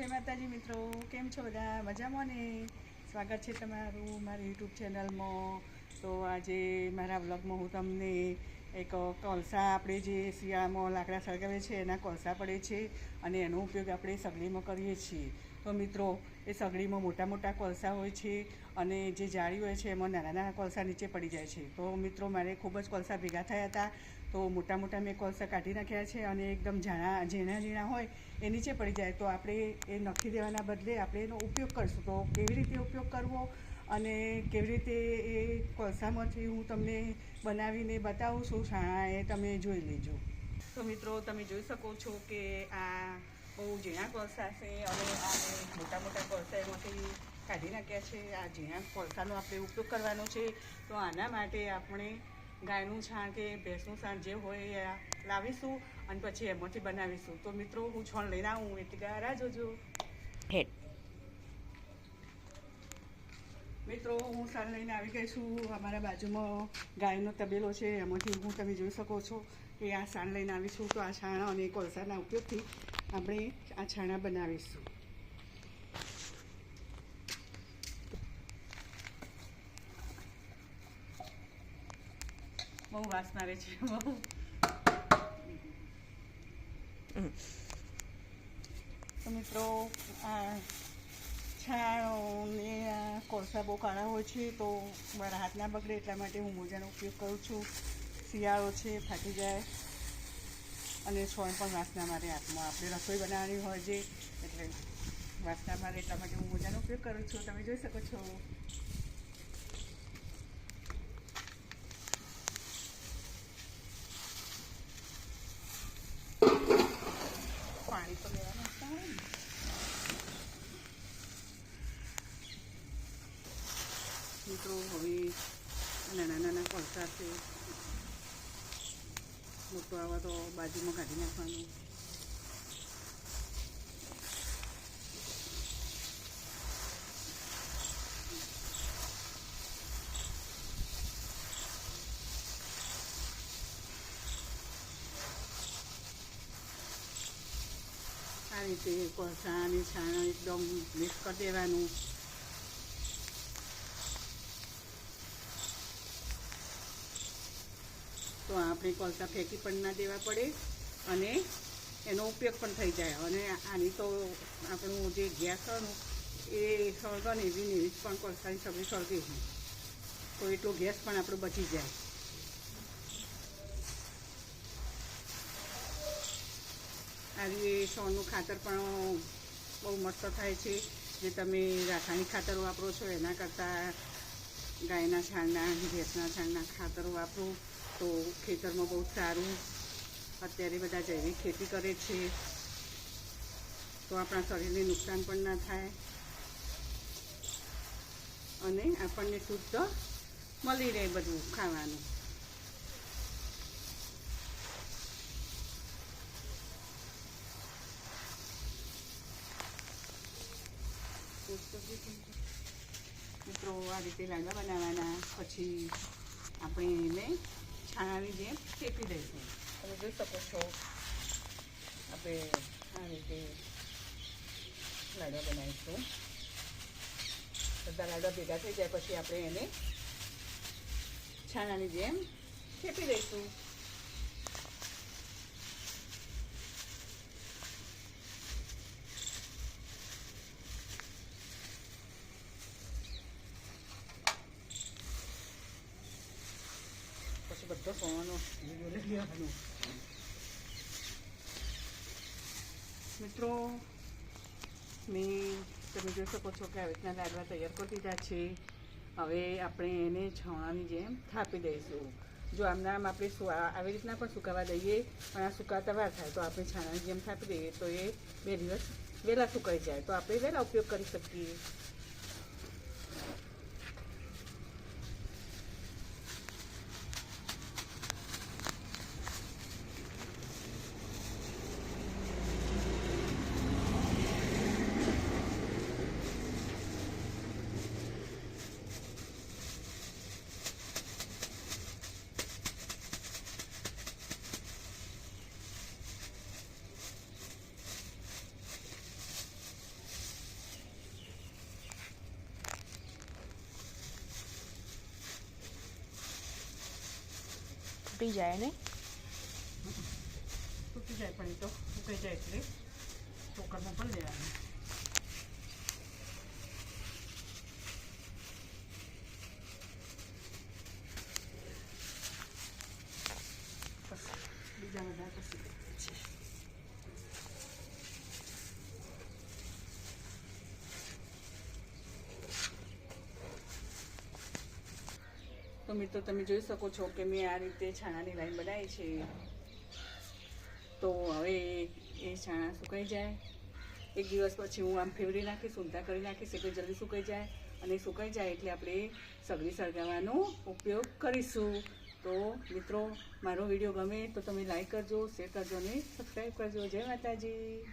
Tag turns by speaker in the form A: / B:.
A: જય માતાજી મિત્રો, કેમ છો બધા? મજામાં ને? સ્વાગત છે તમારું મારી યુટ્યુબ ચેનલમાં. તો આજે મારા વ્લોગમાં હું તમને એક કોલસા આપણે જે શિયાળામાં લાકડા સળગાવે છે, એના કોલસા પડે છે અને એનો ઉપયોગ આપણે સગડીમાં કરીએ છીએ. તો મિત્રો, એ સગડીમાં મોટા મોટા કોલસા હોય છે અને જે જાળી હોય છે, એમાં નાના નાના કોલસા નીચે પડી જાય છે. તો મિત્રો, મારે ખૂબ જ કોલસા ભેગા થયા હતા. તો મોટા મોટા મેં કોલસા કાઢી નાખ્યા છે અને એકદમ ઝાણા, ઝીણા ઝીણા હોય એ નીચે પડી જાય. તો આપણે એ નખી દેવાના બદલે આપણે એનો ઉપયોગ કરીશું. તો કેવી રીતે ઉપયોગ કરવો અને કેવી રીતે એ કોલસામાંથી હું તમને બનાવીને બતાવું છું છાણા એ તમે જોઈ લેજો. તો મિત્રો, તમે જોઈ શકો છો કે આ બહુ ઝીણા કોલસા છે અને આ મોટા મોટા કોલસા એમાંથી કાઢી નાખ્યા છે આ ઝીણા કોલસાનો આપણે ઉપયોગ કરવાનો છે. તો આના માટે આપણે ગાયનું છાણ કે ભેંસનું છાણ જે હોય એ લાવીશું અને પછી એમાંથી બનાવીશું. તો મિત્રો હું છણ લઈને આવું એટલે ગારા જોજો. મિત્રો હું સાણ લઈને આવી ગઈ છું. અમારા બાજુમાં ગાયનો તબેલો છે. એમાંથી હું તમે જોઈ શકો છો કે આ સાણ લઈને આવીશું તો આ છાણ અને કોલસાના ઉપયોગથી આપણે આ છાણા બનાવીશું. બહુ વાસ મારે છે, બહુ. તો મિત્રો, આ છાણો ને આ કોલસા બહુ કાળા હોય છે, તો મારા હાથ ના બગડે એટલા માટે હું મોજાનો ઉપયોગ કરું છું. શિયાળો છે ફાટી જાય. અને સોય પણ વાસના મારે હાથમાં. આપણે રસોઈ બનાવવાની હોય છે એટલે વાસના મારે એટલા માટે હું મોજાનો ઉપયોગ કરું છું. તમે જોઈ શકો છો. પાણી તો આવતા હોય ને. મિત્રો, હવે નાના નાના કોલસા છે મોટો આવા તો બાજુમાં કાઢી નાખવાનું. આ રીતે કોસાની છાણ એકદમ મિક્સ કરી દેવાનું. તો આપણે કોલસા ફેંકી પણ ના દેવા પડે અને એનો ઉપયોગ પણ થઈ જાય. અને આની તો આપણું જે ગેસ હોય એ સળગન એવી ને એવી પણ કોલસાની સગડી સળગે છે. તો એટલો ગેસ પણ આપણો બચી જાય. આવી એ છોડનું ખાતર પણ બહુ મસ્ત થાય છે. જે તમે રાસાયણિક ખાતર વાપરો છો, એના કરતાં ગાયના છાણના, ભેંસના છાણના ખાતરો વાપરો. તો ખેતરમાં બહુ સારું. અત્યારે બધા જૈવિક ખેતી કરે છે. તો આપણા શરીરને નુકસાન પણ ના થાય. અને આપણને શુદ્ધ મળી રહે બધું ખાવાનું. મિત્રો, આ રીતે લાડવા બનાવવાના. પછી આપણે એને છાણાની જેમ શેકી દઈશું તમે જોઈ શકો છો, આપણે આ રીતે લાડવા બનાવીશું. બધા લાડવા ભેગા થઈ જાય, પછી આપણે એને છાણાની જેમ શેકી દઈશું. બધો લેવાનો મિત્રો, મેં તમે જોઈ શકો છો કે આવી રીતના લાડવા તૈયાર કરી દીધા છે. હવે આપણે એને છાણાની જેમ થાપી દઈશું. જો આમના આમ આપણે આવી રીતના પણ સુકાવા દઈએ, પણ આ સુકાતા વાર થાય તો આપણે છાણાની જેમ થાપી દઈએ તો એ બે દિવસ વહેલા સુકાઈ જાય. તો આપણે વહેલા ઉપયોગ કરી શકીએ.
B: તૂટી જાય ને
A: તૂટી જાય પણ તો સુકાઈ જાય એટલે ચોકરમાં પણ લેવાનું. બીજા બધા પછી મિત્રો, તમે જોઈ શકો છો કે મેં આ રીતે છાણાની લાઈન બનાવી છે. તો હવે એ છાણા સુકાઈ જાય. એક દિવસ પછી હું આમ ફેવરી નાખીશ, ઊંધા કરી નાખીશ, એટલે જલ્દી સુકાઈ જાય. અને સુકાઈ જાય એટલે આપણે સગડી સળગાવવાનો ઉપયોગ કરીશું. તો મિત્રો, મારો વીડિયો ગમે તો તમે લાઈક કરજો શેર કરજો અને સબસ્ક્રાઈબ કરજો. જય માતાજી.